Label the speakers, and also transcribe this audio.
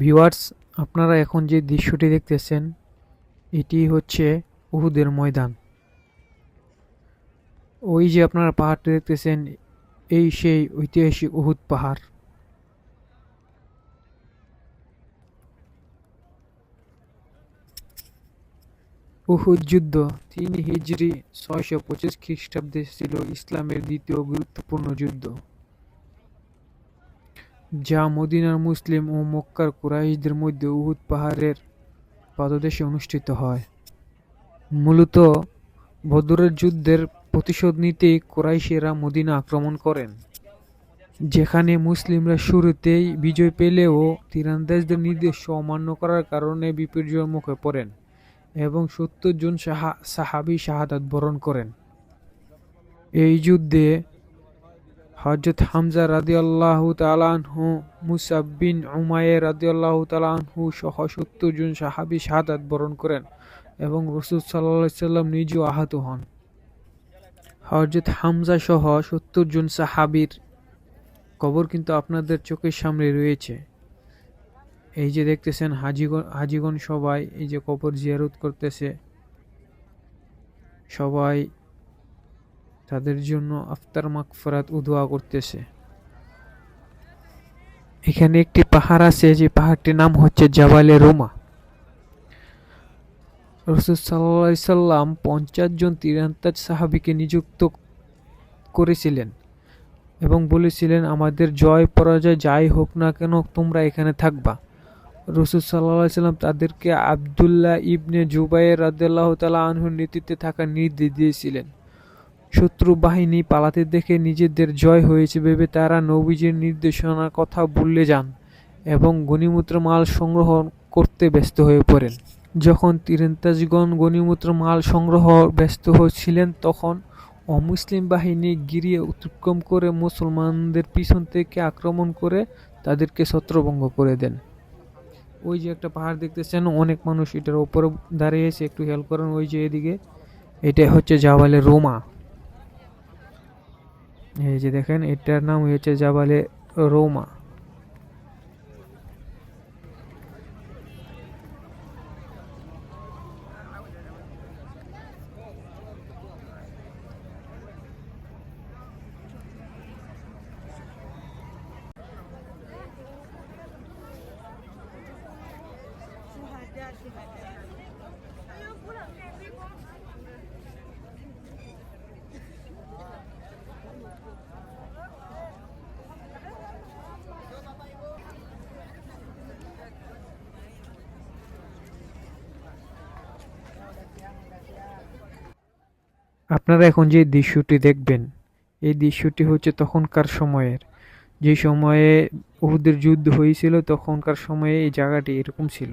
Speaker 1: Viewers, আপনারা এখন যে দৃশ্যটি দেখতেছেন, এটি হচ্ছে উহুদের ময়দান। ওই যে আপনারা পাহাড়টি দেখতেছেন, এই সেই ঐতিহাসিক উহুদ পাহাড়। উহুদ যুদ্ধ তিন হিজড়ি ছয়শো পঁচিশ খ্রিস্টাব্দে ছিল ইসলামের দ্বিতীয় গুরুত্বপূর্ণ যুদ্ধ। যা মদিনার মুসলিম ও মক্কার কুরাইশদের মধ্যে উহুদ পাহাড়ের পাদদেশে অনুষ্ঠিত হয়। মূলত বদরের যুদ্ধের প্রতিশোধ নিতেই কুরাইশেরা মদিনা আক্রমণ করেন, যেখানে মুসলিমরা শুরুতেই বিজয় পেলেও তীরন্দাজদের নির্দেশ অমান্য করার কারণে বিপর্যয়ের মুখে পড়েন এবং সত্তর জন সাহা- সাহাবী শাহাদাত বরণ করেন। এই যুদ্ধে হজরত হামজা রাদিয়াল্লাহু তালানহু মুসাব বিন উমায়ের রাদিয়াল্লাহু তালানহু সহ সত্তর জন সাহাবী শাহাদাত বরণ করেন এবং রসুল সাল্লাহ সাল্লাম নিজেও আহত হন। হজরত হামজা সহ সত্তর জন সাহাবীর কবর কিন্তু আপনাদের চোখের সামনে রয়েছে। এই যে দেখতেছেন হাজিগণ হাজিগণ সবাই এই যে কবর জিয়ারত করতেছে। সবাই তাদের জন্য আফতার মাগফিরাত উদোয়া করতেছে। এখানে একটি পাহাড় আছে, যে পাহাড়টির নাম হচ্ছে জাবালে রোমা। রসুল সাল্লাহ সাল্লাম পঞ্চাশ জন তীরান্তাজ সাহাবিকে নিযুক্ত করেছিলেন এবং বলেছিলেন, আমাদের জয়, পরাজয় যাই হোক না কেন, তোমরা এখানে থাকবা। রসুল সাল্লাহ সাল্লাম তাদেরকে আবদুল্লাহ ইবনে জুবাইর রাদিয়াল্লাহু তাআলা আনহুর নেতৃত্বে থাকার নির্দেশ দিয়েছিলেন। শত্রু বাহিনী পালাতে দেখে নিজেদের জয় হয়েছে ভেবে তারা নবীজির নির্দেশনার কথা ভুলে যান এবং গণিমূত্র মাল সংগ্রহ করতে ব্যস্ত হয়ে পড়েন। যখন তীরন্দাজগণ গণিমূত্র মাল সংগ্রহ ব্যস্ত হচ্ছিলেন, তখন অমুসলিম বাহিনী গিরিয়ে অতিক্রম করে মুসলমানদের পিছন থেকে আক্রমণ করে তাদেরকে ছত্রভঙ্গ করে দেন। ওই যে একটা পাহাড় দেখতেছেন, অনেক মানুষ এটার উপরে দাঁড়িয়েছে একটু হেল্প করেন, ওই যে এদিকে। এটা হচ্ছে জাওয়ালে রোমা। এই যে দেখেন এটার নাম হচ্ছে জাবালে রোমা। আপনারা এখন যে দৃশ্যটি দেখবেন, এই দৃশ্যটি হচ্ছে তখনকার সময়ের। যে সময়ে উহুদের যুদ্ধ হয়েছিল, তখনকার সময়ে এই জায়গাটি এরকম ছিল।